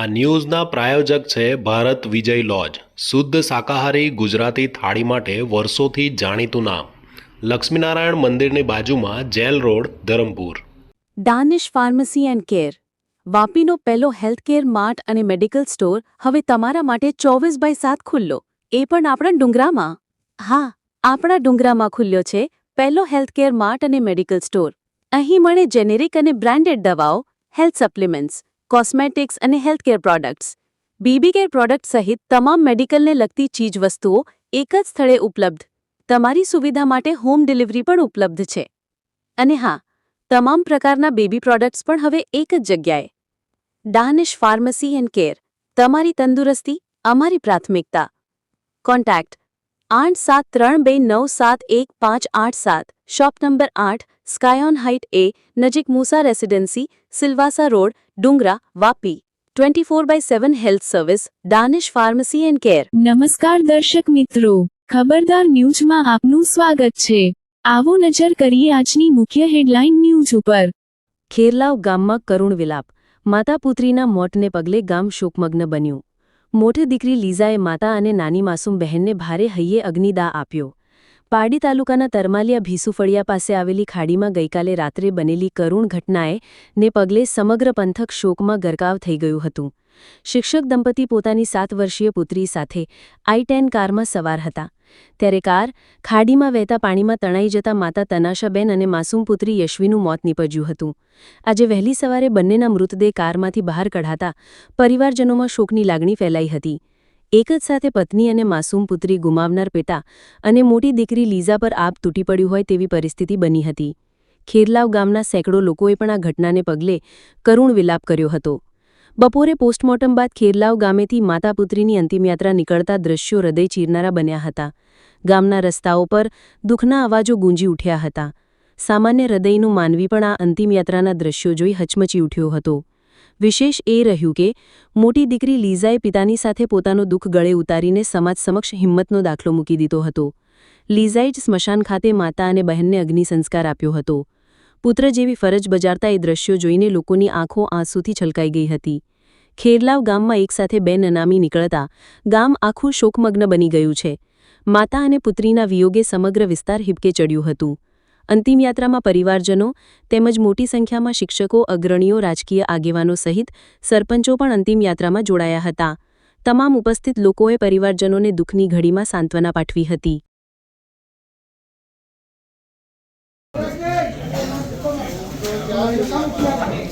આ ન્યૂઝના પ્રાયોજક છે ભારત વિજય લોજ. શુદ્ધ શાકાહારી ગુજરાતી થાળી માટે વર્ષોથી જાણીતું નામ. લક્ષ્મીનારાયણ મંદિરની બાજુમાં jail road, Dharampur. Danish pharmacy and care વાપીનો પહેલો હેલ્થકેર માર્ટ અને મેડિકલ સ્ટોર હવે તમારા માટે ચોવીસ બાય સાત ખુલ્લો. એ પણ આપણા ડુંગરામાં? હા, આપણા ડુંગરામાં ખુલ્યો છે પહેલો હેલ્થકેર માર્ટ અને મેડિકલ સ્ટોર. અહીં મળે જેનેરિક અને બ્રાન્ડેડ દવાઓ, હેલ્થ સપ્લિમેન્ટ્સ કોસ્મેટિક્સ અને healthcare products. Baby care product સહિત તમામ મેડિકલને લગતી ચીજવસ્તુઓ એક જ સ્થળે ઉપલબ્ધ. તમારી સુવિધા માટે હોમ ડિલિવરી પણ ઉપલબ્ધ છે. અને હા, તમામ પ્રકારના બેબી પ્રોડક્ટ્સ પણ હવે એક જ જગ્યાએ. Danish pharmacy and care. તમારી તંદુરસ્તી, અમારી પ્રાથમિકતા. કોન્ટેક્ટ આઠ સાત ત્રણ બે નવ સાત એક પાંચ આઠ સાત. શોપ નંબર આઠ સ્કાયોન હાઇટ એ નજીક મૂસા residency Silvassa road Dungra Vapi. Twenty four by seven health service Danish pharmacy and care. નમસ્કાર દર્શક મિત્રો ખબરદાર ન્યૂઝમાં આપનું સ્વાગત છે. આવો નજર કરીએ આજની મુખ્ય હેડલાઇન ન્યૂઝ ઉપર. ખેરલાવ ગામમાં કરુણ વિલાપ. માતા પુત્રીના મોતને પગલે ગામ શોકમગ્ન બન્યું. મોટી દીકરી લીઝાએ માતા અને નાની માસૂમ બહેનને ભારે હૈયે અગ્નિદાહ આપ્યો. પારડી તાલુકાના તરમાલિયા ભીસુફળિયા પાસે આવેલી ખાડીમાં ગઈકાલે રાત્રે બનેલી કરુણ ઘટનાએ ને પગલે સમગ્ર પંથક શોકમાં ગરકાવ થઈ ગયું હતું. શિક્ષક દંપતી પોતાની સાત વર્ષીય પુત્રી સાથે આઈ ટેન કારમાં સવાર હતા. ત્યારે કાર ખાડીમાં વહેતા પાણીમાં તણાઈ જતા માતા તનાશાબેન અને માસૂમ પુત્રી યશ્વીનું મોત નીપજ્યું હતું. આજે વહેલી સવારે બંનેના મૃતદેહ કારમાંથી બહાર કઢાતા પરિવારજનોમાં શોકની લાગણી ફેલાઈ હતી. એક જ સાથે પત્ની અને માસૂમ પુત્રી ગુમાવનાર પિતા અને મોટી દીકરી લીઝા પર આપ તૂટી પડ્યું હોય તેવી પરિસ્થિતિ બની હતી. ખેરલાવ ગામના સેંકડો લોકોએ પણ આ ઘટનાને પગલે કરુણ વિલાપ કર્યો હતો. બપોરે પોસ્ટમોર્ટમ બાદ ખેરલાવ ગામેથી માતા પુત્રીની અંતિમયાત્રા નીકળતા દ્રશ્યો હૃદય ચીરનારા બન્યા હતા. ગામના રસ્તાઓ પર દુઃખના અવાજો ગુંજી ઉઠ્યા હતા. સામાન્ય હૃદયનું માનવી પણ આ અંતિમયાત્રાના દ્રશ્યો જોઈ હચમચી ઉઠ્યો હતો. વિશેષ એ રહ્યું કે, મોટી દીકરી લીઝાએ પિતાની સાથે પોતાનું દુઃખ ગળે ઉતારીને સમાજ સમક્ષ હિંમતનો દાખલો મૂકી દીધો હતો. લીઝાએ જ સ્મશાન ખાતે માતા અને બહેનને અગ્નિ સંસ્કાર આપ્યો હતો. પુત્ર જેવી ફરજ બજારતા એ દ્રશ્યો જોઈને લોકોની આંખો આંસુથી છલકાઈ ગઈ હતી. ખેરલાવ ગામમાં એકસાથે બે નનામી નીકળતા ગામ આખું શોકમગ્ન બની ગયું છે. માતા અને પુત્રીના વિયોગે સમગ્ર વિસ્તાર હિબકે ચડ્યું હતું. અંતિમયાત્રામાં પરિવારજનો તેમજ મોટી સંખ્યામાં શિક્ષકો, અગ્રણીઓ, રાજકીય આગેવાનો સહિત સરપંચો પણ અંતિમયાત્રામાં જોડાયા હતા. તમામ ઉપસ્થિત લોકોએ પરિવારજનોને દુઃખની ઘડીમાં સાંત્વના પાઠવી હતી. 本当だね。